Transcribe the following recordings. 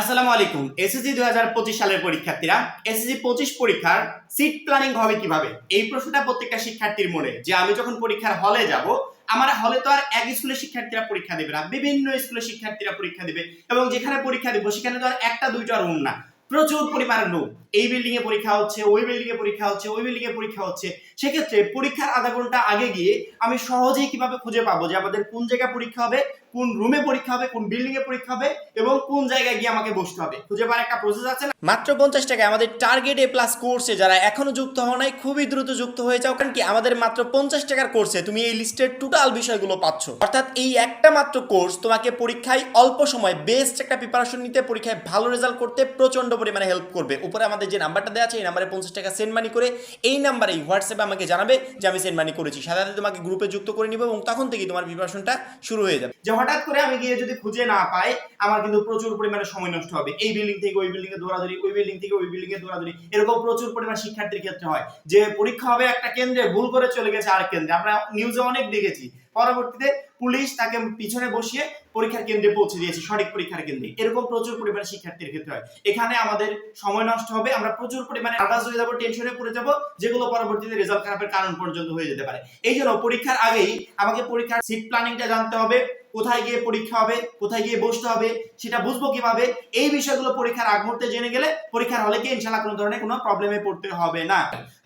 আসসালামু আলাইকুম। এসএসসি দুই হাজার পঁচিশ সালের পরীক্ষার্থীরা, এসএসসি পঁচিশ পরীক্ষার সিট প্ল্যানিং হবে কীভাবে? এই প্রশ্নটা প্রত্যেকটা শিক্ষার্থীর মনে। যে আমি যখন পরীক্ষার হলে যাব, আমার হলে তো আর এক স্কুলের শিক্ষার্থীরা পরীক্ষা দেবে না, বিভিন্ন স্কুলের শিক্ষার্থীরা পরীক্ষা দেবে এবং যেখানে পরীক্ষা দেবো, সেখানে তো আর একটা, দুইটা রুম না। প্রচুর পরিমাণের লোক। এই বিল্ডিং এ পরীক্ষা হচ্ছে, ওই বিল্ডিং এ পরীক্ষা হচ্ছে, ওই বিল্ডিং এ পরীক্ষা হচ্ছে। সেক্ষেত্রে পরীক্ষার আধা ঘণ্টা আগে গিয়ে আমি সহজেই কীভাবে খুঁজে পাবো যে আমাদের কোন জায়গায় পরীক্ষা হবে কোন রুমে পরীক্ষা হবে কোন বিল্ডিং এ পরীক্ষা হবে এবং কোন জায়গায় গিয়ে আমাকে বসতে হবে। খুঁজে পাওয়ার একটা প্রসেস আছে না? মাত্র পঞ্চাশ টাকায় আমাদের টার্গেট এ প্লাস কোর্সে যারা এখনও যুক্ত হওয়া নাই খুবই দ্রুত যুক্ত হয়ে যাও কারণ কি আমাদের মাত্র পঞ্চাশ টাকার কোর্সে তুমি এই লিস্টের টোটাল বিষয়গুলো পাচ্ছ। অর্থাৎ এই একটা মাত্র কোর্স তোমাকে পরীক্ষায় অল্প সময় বেস্ট একটা প্রিপারেশন নিতে পরীক্ষায় ভালো রেজাল্ট করতে প্রচণ্ড পরিমাণে হেল্প করবে। উপরে আমাদের যে নাম্বারটা দেওয়া আছে এই নাম্বারে পঞ্চাশ টাকা সেন্ড মানি করে এই নাম্বারেই হোয়াটসঅ্যাপে আমাকে জানাবে যে আমি সেন্ড মানি করেছি। সাথে তোমাকে গ্রুপে যুক্ত করে নিব এবং তখন থেকেই তোমার প্রিপারেশনটা শুরু হয়ে যাবে। যে হঠাৎ করে আমি গিয়ে যদি খুঁজে না পাই, আমার কিন্তু প্রচুর পরিমাণে সময় নষ্ট হবে। এই বিল্ডিং থেকে ওই বিল্ডিং এ দৌড়াদৌড়ি, ওই বিল্ডিং থেকে ওই বিল্ডিং এ দৌড়াদৌড়ি, এরকম প্রচুর পরিমাণ শিক্ষার্থীর ক্ষেত্রে হয়, যে পরীক্ষা হবে একটা কেন্দ্রে, ভুল করে চলে গেছে আরেক কেন্দ্রে। আমরা নিউজে অনেক দেখেছি, পরবর্তীতে পুলিশ তাকে পিছনে বসিয়ে পরীক্ষার কেন্দ্রে পৌঁছে দিয়েছে, সঠিক পরীক্ষার কেন্দ্রে। এরকম প্রচুর পরিমাণে শিক্ষার্থীর ক্ষেত্রে হয়। এখানে আমাদের সময় নষ্ট হবে, আমরা প্রচুর পরিমাণে আদাস হয়ে যাব টেনশনে পড়ে যাব, যেগুলো পরবর্তীতে রেজাল্ট খারাপের কারণ পর্যন্ত হয়ে যেতে পারে। এই জন্য পরীক্ষার আগেই আমাকে পরীক্ষার সিট প্ল্যানিংটা জানতে হবে। কোথায় গিয়ে পরীক্ষা হবে, কোথায় গিয়ে বসতে হবে, সেটা বুঝব কীভাবে? এই বিষয়গুলো পরীক্ষার আগ মুহূর্তে জেনে গেলে পরীক্ষার হলে গিয়ে ইনশাল্লাহ কোনো ধরনের কোনো প্রবলেমে পড়তে হবে না।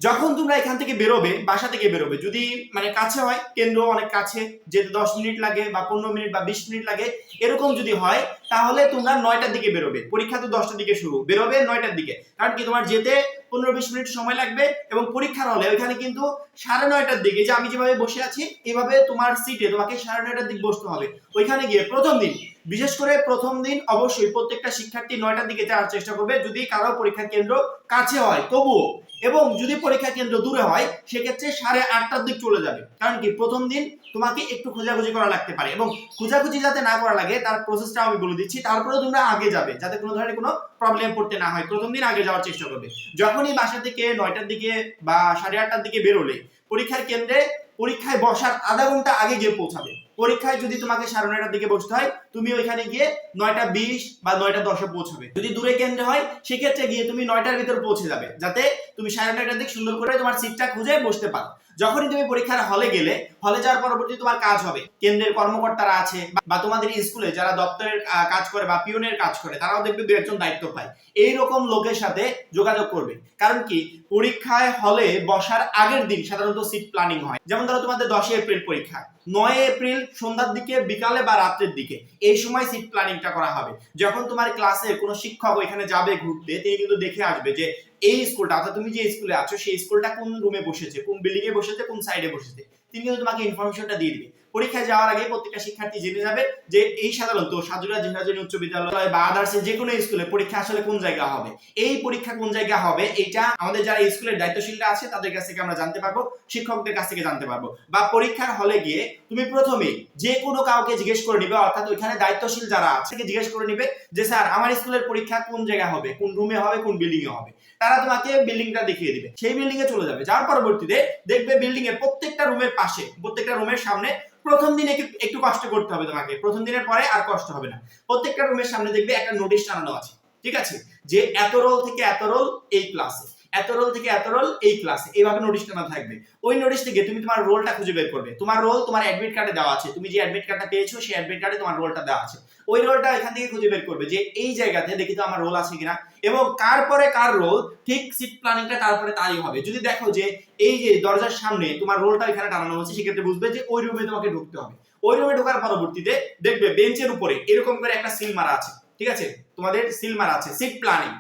যখন তোমরা এখান থেকে বেরোবে, বাসা থেকে বেরোবে, যদি মানে কাছে হয়, কেন্দ্র অনেক কাছে, যেতে দশ মিনিট লাগে বা পনেরো মিনিট বা বিশ মিনিট লাগে, এরকম যদি হয় তাহলে তোমরা নয়টার দিকে বেরোবে। পরীক্ষা তো দশটার দিকে শুরু। বেরোবে নয়টার দিকে। কারণ কি? তোমার যেতে পনেরো বিশ মিনিট সময় লাগবে এবং পরীক্ষার হলে ওইখানে কিন্তু সাড়ে নয়টার দিকে যে আমি যেভাবে বসে আছি, এভাবে তোমার সিটে তোমাকে সাড়ে নয়টার দিকে বসতে হবে। ওইখানে গিয়ে প্রথম দিন বিশেষ করে প্রথম দিন অবশ্যই প্রত্যেকটা শিক্ষার্থী নয়টার দিকে যাওয়ার চেষ্টা করবে। যদি কারও পরীক্ষা কেন্দ্র কাছে হয়, তবুও। এবং যদি পরীক্ষা কেন্দ্র দূরে হয়, সেক্ষেত্রে সাড়ে আটটার দিক চলে যাবে। কারণ কি? প্রথম দিন তোমাকে একটু খোঁজাখুঁজি করা লাগতে পারে এবং খোঁজাখুঁজি যাতে না করা লাগে, তার প্রসেসটা আমি বলে দিচ্ছি। তারপরে তোমরা আগে যাবে, যাতে কোনো ধরনের কোনো প্রবলেম পড়তে না হয়। প্রথম দিন আগে যাওয়ার চেষ্টা করবে। যখনই বাসা থেকে নয়টার দিকে বা সাড়ে আটটার দিকে বেরোলে, পরীক্ষার কেন্দ্রে পরীক্ষায় বসার আধা ঘণ্টা আগে গিয়ে পৌঁছাবে। পরীক্ষায় যদি তোমাকে সাড়ে নয়টার দিকে বসতে হয়, তুমি ওইখানে গিয়ে নয়টা বিশ বা নয়টা দশে পৌঁছাবে। যদি দূরে কেন্দ্রে হয়, সেক্ষেত্রে গিয়ে তুমি নয়টার ভিতর পৌঁছে যাবে, যাতে তুমি সাড়ে নয়টার দিকে সুন্দর করে তোমার সিটটা খুঁজে বসতে পারো। যখনই তুমি পরীক্ষার হলে গেলে হলে যাওয়ার পরবর্তী তোমার কাজ হবে। কেন্দ্রের কর্মকর্তারা আছে, বা- তোমাদের স্কুলে যারা দপ্তরের কাজ করে বা পিওনের কাজ করে, তারাও দেখবে দু একজন দায়িত্ব পায়। এই রকম লোকের সাথে যোগাযোগ করবে। কারণ কি? পরীক্ষায় হলে বসার আগের দিন সাধারণত সিট প্ল্যানিং হয়। যেমন ধরো তোমাদের দশই এপ্রিল পরীক্ষা। নয় এপ্রিল সন্ধ্যার দিকে, বিকালে বা রাত্রের দিকে। এই সময় সিট প্ল্যানিংটা করা হবে। যখন তোমার ক্লাসে কোনো শিক্ষক এখানে যাবে ঘুরতে, তিনি কিন্তু দেখে আসবে যে এই স্কুলটা অর্থাৎ তুমি যে স্কুলে আছো, সেই স্কুলটা কোন রুমে বসেছে, কোন বিল্ডিং এ বসেছে, কোন সাইডে বসেছে। তিনি কিন্তু তোমাকে ইনফরমেশনটা দিয়ে দিবে। পরীক্ষায় যাওয়ার আগে প্রত্যেকটা শিক্ষার্থী জেনে যাবে যে এই সাধারণত সাজুরা জিহাজনী উচ্চ বিদ্যালয় বা আদার্সে যে কোনো স্কুলে পরীক্ষা আসলে কোন জায়গা হবে? এই পরীক্ষা কোন জায়গা হবে? এটা আমাদের যারা স্কুলের দায়িত্বশীলরা আছে, তাদের কাছ থেকে আমরা জানতে পারব, শিক্ষকদের কাছ থেকে জানতে পারব। বা পরীক্ষার হলে গিয়ে তুমি প্রথমে যে কোনো কাউকে জিজ্ঞেস করে নিবে, অর্থাৎ ওইখানে দায়িত্বশীল যারা আছে জিজ্ঞেস করে নিবে যে, স্যার, আমার স্কুলের পরীক্ষা কোন জায়গায় হবে? কোন রুমে হবে? কোন বিল্ডিং এ হবে? তারা তোমাকে বিল্ডিংটা দেখিয়ে দিবে। সেই বিল্ডিং এ চলে যাবে। যার পরবর্তীতে দেখবে বিল্ডিং এর প্রত্যেকটা রুমের পাশে, প্রত্যেকটা রুমের সামনে প্রথম দিনে একটু- কষ্ট করতে হবে তোমাকে। প্রথম দিনের পরে আর কষ্ট হবে না। প্রত্যেকটা রুমের সামনে দেখবে একটা নোটিশ টানানো আছে। ঠিক আছে? যে এত রোল থেকে এত রোল এই ক্লাসে এত রোল থেকে এত রোল এই ক্লাসে এইভাবে নোটিশ টানা থাকবে। ওই নোটিশ থেকে তুমি তোমার রোলটা খুঁজে বের করবে। তোমার রোল তোমার অ্যাডমিট কার্ডে দেওয়া আছে। তুমি যে অ্যাডমিট কার্ডটা পেয়েছ, সেই অ্যাডমিট কার্ডে তোমার রোলটা দেওয়া আছে। ওই রোলটা এখান থেকে খুঁজে বের করবে যে এই জায়গাতে দেখি তো আমার রোল আছে কিনা। এবং কার পরে কার রোল ঠিক সিট প্ল্যানিংটা তারপরে তারই হবে। যদি দেখো যে এই যে দরজার সামনে তোমার রোলটা এখানে টানানো হচ্ছে, সেক্ষেত্রে বুঝবে যে ওই রুমে তোমাকে ঢুকতে হবে। ওই রুমে ঢোকার পরবর্তীতে দেখবে বেঞ্চের উপরে এরকম করে একটা সিল মারা আছে। ঠিক আছে? তোমাদের সিল মারা আছে। সিট প্ল্যানিং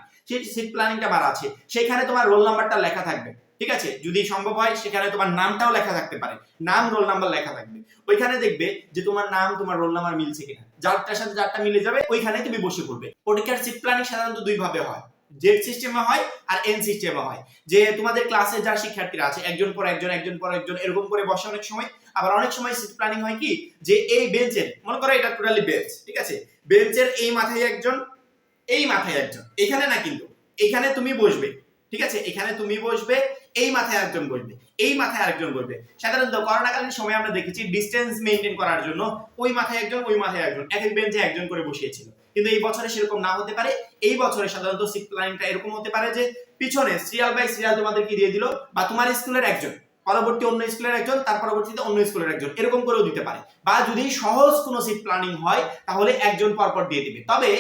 সিট প্ল্যানিংটা মারা আছে। সেখানে তোমার রোল নাম্বারটা লেখা থাকবে। ঠিক আছে? যদি সম্ভব হয়, সেখানে তোমার নামটাও লেখা থাকতে পারে। নাম রোল নাম্বার লেখা থাকবে। ওইখানে দেখবে যে তোমার নাম, তোমার রোল নাম্বার মিলছে কিনা। যারটার সাথে যারটা মিলে যাবে, ওইখানে তুমি বসে পড়বে। পরীক্ষার সিট প্ল্যানিং সাধারণত দুই ভাবে হয়। জেড সিস্টেমে হয় আর এন সিস্টেমে হয়। যে তোমাদের ক্লাসে যারা শিক্ষার্থীরা আছে, একজন পর একজন একজন পর একজন, এরকম করে বসে অনেক সময়। আবার অনেক সময় সিট প্ল্যানিং হয় কি? যে এই বেঞ্চের মনে করো এটা টোটালি বেঞ্চ ঠিক আছে? বেঞ্চের এই মাথায় একজন, এই মাথায় একজন। এখানে না কিন্তু, এখানে তুমি বসবে। ঠিক আছে? এখানে তুমি বসবে, এই মাথায় একজন বসবে, এই মাথায় আরেকজন বসবে। সাধারণত করোনাকালীন সময় আমরা দেখেছি ডিস্টেন্স মেনটেন করার জন্য ওই মাথায় একজন, ওই মাথায় একজন, এক এক বেঞ্চে একজন করে বসিয়েছিল। কিন্তু এই বছরে সেরকম না হতে পারে। এই বছরে সাধারণত সিট প্ল্যানিংটা এরকম হতে পারে যে, পিছনে সিরিয়াল বাই সিরিয়াল তোমাদেরকে দিয়ে দিল বা তোমার স্কুলের একজন। পরবর্তী অন্য স্কুলের একজন, তার পরবর্তীতে অন্য স্কুলের একজন। এরকম করেও দিতে পারে। বা যদি সহজ কোনো সিট প্ল্যানিং হয়, তাহলে একজন পরপর দিয়ে দিবে। তবে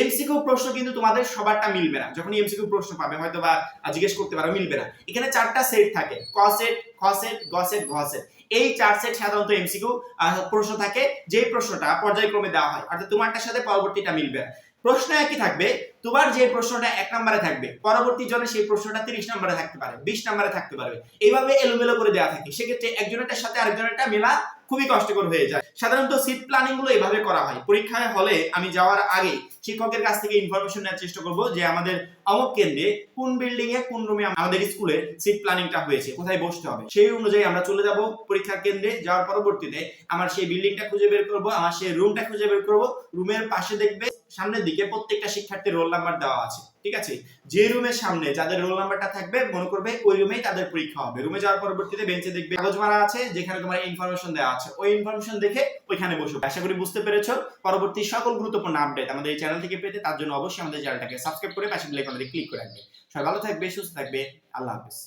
এমসিকিউ প্রশ্ন কিন্তু তোমাদের সবারটা মিলবে না। যখন এমসিকিউ প্রশ্ন পাবে হয়তো বা জিজ্ঞেস করতে পারো, মিলবে না। এখানে চারটা সেট থাকে। ক সেট খ সেট গ সেট ঘ সেট এই চার সেট সাধারণত এমসিকিউ প্রশ্ন থাকে। যে প্রশ্নটা পর্যায়ক্রমে দেওয়া হয়, অর্থাৎ তোমারটার সাথে পরবর্তীটা মিলবে না। প্রশ্ন একই থাকবে, তোমার যে প্রশ্নটা এক নম্বরে থাকবে, পরবর্তী জনে সেই প্রশ্নটা তিরিশ নম্বরে থাকতে পারে, বিশ নম্বরে থাকতে পারবে। এইভাবে এলোমেলো করে দেওয়া থাকে। সেক্ষেত্রে একজনের সাথে আরেকজনেরটা মেলা খুবই কষ্টকর হয়ে যায়। সাধারণত সিট প্ল্যানিংগুলো এভাবে করা হয়। পরীক্ষায় হলে আমি যাওয়ার আগে শিক্ষকের কাছ থেকে ইনফরমেশন নেওয়ার চেষ্টা করব যে আমাদের অমুক কেন্দ্রে কোন বিল্ডিং এ কোন রুমে আমাদের স্কুলে সিট প্ল্যানিংটা হয়েছে, কোথায় বসতে হবে। সেই অনুযায়ী আমরা চলে যাব পরীক্ষার কেন্দ্রে, যাওয়ার পরবর্তীতে আমার সেই বিল্ডিংটা খুঁজে বের করব, আমার সেই রুমটা খুঁজে বের করব। রুমের পাশে দেখবে সামনের দিকে প্রত্যেকটা শিক্ষার্থীর রোল নাম্বার দেওয়া আছে, ঠিক আছে? যে রুমের সামনে যাদের রোল নাম্বারটা থাকবে, মনে করবে ওই রুমেই তাদের পরীক্ষা হবে। রুমে যাওয়ার পরবর্তীতে বেঞ্চে দেখবে কাগজ মারা আছে, যেখানে তোমার ইনফরমেশন দেওয়া আছে। ওই ইনফরমেশন দেখে ওইখানে বসো। আশা করি বুঝতে পেরেছ। পরবর্তী সকল গুরুত্বপূর্ণ আপডেট আমাদের এই চ্যানেল থেকে পেতে তার জন্য অবশ্যই আমাদের চ্যানেলটাকে সাবস্ক্রাইব করে পাশে ক্লিক করে রাখবে। সবাই ভালো থাকবে, সুস্থ থাকবে। আল্লাহ হাফেজ।